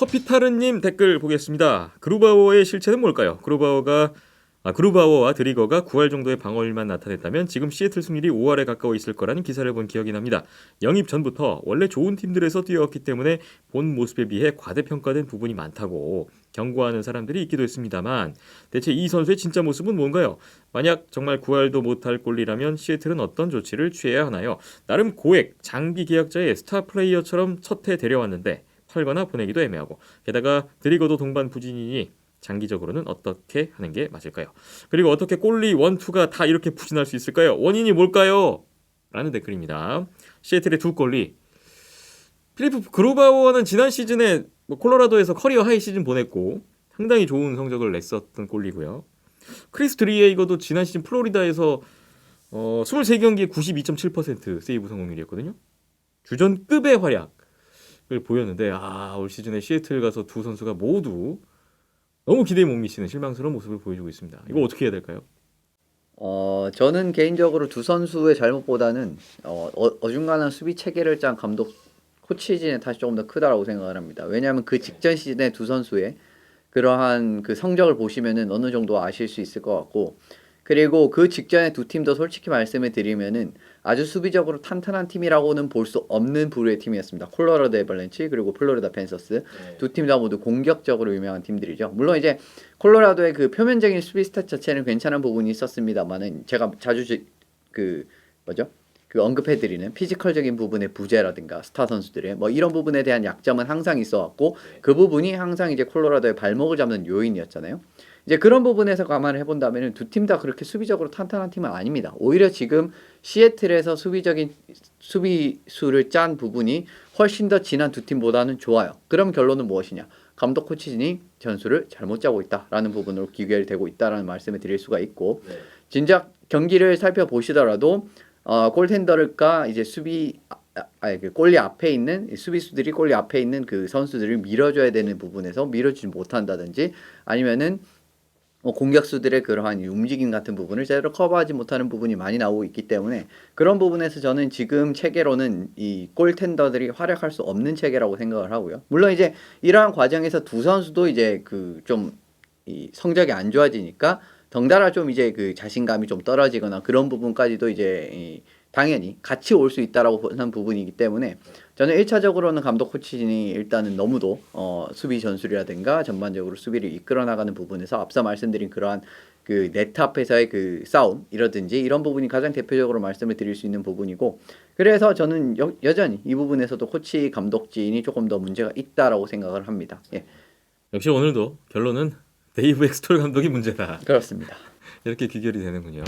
허피타르님 댓글 보겠습니다. 그루바워의 실체는 뭘까요? 그루바워가 아, 그루바워와 드리거가 9할 정도의 방어율만 나타냈다면 지금 시애틀 승률이 5할에 가까워 있을 거라는 기사를 본 기억이 납니다. 영입 전부터 원래 좋은 팀들에서 뛰어왔기 때문에 본 모습에 비해 과대평가된 부분이 많다고 경고하는 사람들이 있기도 했습니다만 대체 이 선수의 진짜 모습은 뭔가요? 만약 정말 9할도 못할 꼴리라면 시애틀은 어떤 조치를 취해야 하나요? 나름 고액 장기 계약자의 스타 플레이어처럼 첫 해 데려왔는데 팔거나 보내기도 애매하고 게다가 드리거도 동반 부진이니 장기적으로는 어떻게 하는 게 맞을까요? 그리고 어떻게 꼴리 원투가 다 이렇게 부진할 수 있을까요? 원인이 뭘까요? 라는 댓글입니다. 시애틀의 두 꼴리 필리프 그로바워는 지난 시즌에 뭐 콜로라도에서 커리어 하이 시즌 보냈고 상당히 좋은 성적을 냈었던 꼴리고요. 크리스 드리에이거도 지난 시즌 플로리다에서 어, 23경기에 92.7% 세이브 성공률이었거든요. 주전급의 활약을 보였는데 아, 올 시즌에 시애틀 가서 두 선수가 모두 너무 기대에 못 미치는 실망스러운 모습을 보여주고 있습니다. 이거 어떻게 해야 될까요? 어, 저는 개인적으로 두 선수의 잘못보다는 어, 어, 어중간한 수비 체계를 짠 감독 코치진의 탓이 조금 더 크다라고 생각을 합니다. 왜냐하면 그 직전 시즌에 두 선수의 그러한 그 성적을 보시면은 어느 정도 아실 수 있을 것 같고 그리고 그 직전에 두 팀도 솔직히 말씀을 드리면은 아주 수비적으로 탄탄한 팀이라고는 볼 수 없는 부류의 팀이었습니다. 콜로라도 에벌렌치 그리고 플로리다 펜서스 두팀 다 모두 공격적으로 유명한 팀들이죠. 물론 이제 콜로라도의 그 표면적인 수비 스탯 자체는 괜찮은 부분이 있었습니다만은 제가 자주 지- 그 뭐죠? 그 언급해드리는 피지컬적인 부분의 부재라든가 스타 선수들의 뭐 이런 부분에 대한 약점은 항상 있어왔고 그 부분이 항상 이제 콜로라도의 발목을 잡는 요인이었잖아요. 이제 그런 부분에서 감안을 해본다면 두 팀 다 그렇게 수비적으로 탄탄한 팀은 아닙니다. 오히려 지금 시애틀에서 수비적인 수비수를 짠 부분이 훨씬 더 진한 두 팀보다는 좋아요. 그럼 결론은 무엇이냐? 감독 코치진이 전술을 잘못 짜고 있다라는 부분으로 귀결되고 있다라는 말씀을 드릴 수가 있고 진작 경기를 살펴보시더라도 어, 골텐더를까 이제 수비 아, 아, 아니 그 골리 앞에 있는 이 수비수들이 골리 앞에 있는 그 선수들을 밀어줘야 되는 부분에서 밀어주지 못한다든지 아니면은 뭐 공격수들의 그러한 이 움직임 같은 부분을 제대로 커버하지 못하는 부분이 많이 나오고 있기 때문에 그런 부분에서 저는 지금 체계로는 이 골텐더들이 활약할 수 없는 체계라고 생각을 하고요. 물론 이제 이러한 과정에서 두 선수도 이제 그좀이 성적이 안 좋아지니까 덩달아 좀 이제 그 자신감이 좀 떨어지거나 그런 부분까지도 이제 이 당연히 같이 올 수 있다라고 보는 부분이기 때문에 저는 1차적으로는 감독 코치진이 일단은 너무도 어, 수비 전술이라든가 전반적으로 수비를 이끌어 나가는 부분에서 앞서 말씀드린 그러한 그 네트 앞에서의 그 싸움 이라든지 이런 부분이 가장 대표적으로 말씀을 드릴 수 있는 부분이고 그래서 저는 여, 여전히 이 부분에서도 코치 감독진이 조금 더 문제가 있다라고 생각을 합니다. 예, 역시 오늘도 결론은 데이브 엑스톨 감독이 문제다. 그렇습니다. 이렇게 귀결이 되는군요.